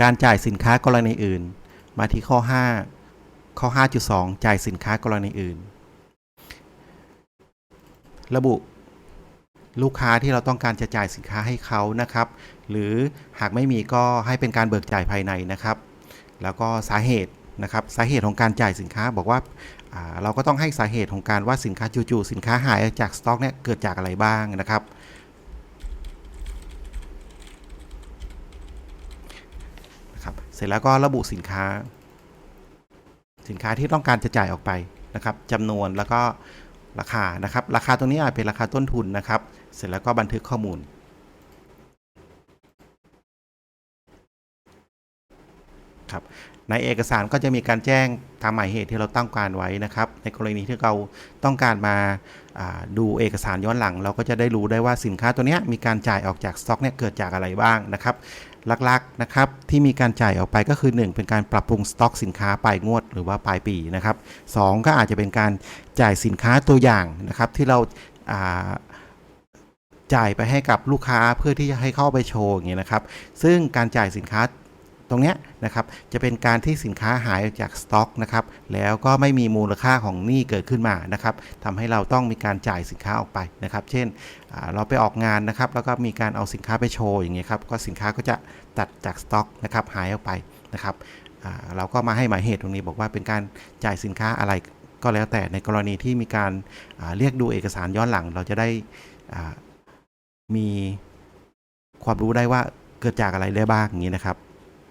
การจ่ายสินค้ากรณีอื่น มาที่ข้อ 5 ข้อ 5.2 จ่ายสินค้ากรณีอื่น ระบุลูกค้าที่เราต้องการจะจ่ายสินค้าให้เขานะครับ หรือหากไม่มีก็ให้เป็นการเบิกจ่ายภายในนะครับ แล้วก็สาเหตุนะครับสาเหตุของการจ่ายสินค้าบอกว่าาเราก็ต้องให้สาเหตุของการว่าสินค้าจู่ๆสินค้าหายจากสต็อกเนี่ยเกิดจากอะไรบ้างนะครับ นะครับ เสร็จแล้วก็ระบุสินค้า สินค้าที่ต้องการจะจ่ายออกไปนะครับจำนวนแล้วก็ราคานะครับ ราคาตรงนี้อาจเป็นราคาต้นทุนนะครับ เสร็จแล้วก็บันทึกข้อมูล ครับในเอกสารก็จะมีการแจ้งตามหมายเหตุที่เราต้องการไว้นะครับ ในกรณีที่เราต้องการมาาดูเอกสารย้อนหลัง เราก็จะได้รู้ได้ว่าสินค้าตัวนี้มีการจ่ายออกจากสต็อกเนี่ยเกิดจากอะไรบ้างนะครับหลักๆนะครับที่มีการจ่ายออกไปก็คือ 1 เป็นการปรับปรุงสต็อกสินค้าปลายงวดหรือว่าปลายปีนะครับสองก็อาจจะเป็นการจ่ายสินค้าตัวอย่างนะครับที่เราาจ่ายไปให้กับลูกค้าเพื่อที่จะให้เข้าไปโชว์อย่างเงี้ยนะครับ ซึ่งการจ่ายสินค้า ตรงนี้นะครับจะเป็นการที่สินค้าหายออกจากสต็อกนะครับแล้วก็ไม่มีมูลค่าของหนี้เกิดขึ้นมานะครับทำให้เราต้องมีการจ่ายสินค้าออกไปนะครับ เช่นเราไปออกงานนะครับ แล้วก็มีการเอาสินค้าไปโชว์อย่างเงี้ยครับก็สินค้าก็จะตัดจากสต็อกนะครับหายออกไปนะครับเราก็มาให้หมายเหตุตรงนี้บอกว่าเป็นการจ่ายสินค้าอะไรก็แล้วแต่ในกรณีที่มีการเรียกดูเอกสารย้อนหลัง เราจะได้มีความรู้ได้ว่าเกิดจากอะไรได้บ้างอย่างนี้นะครับ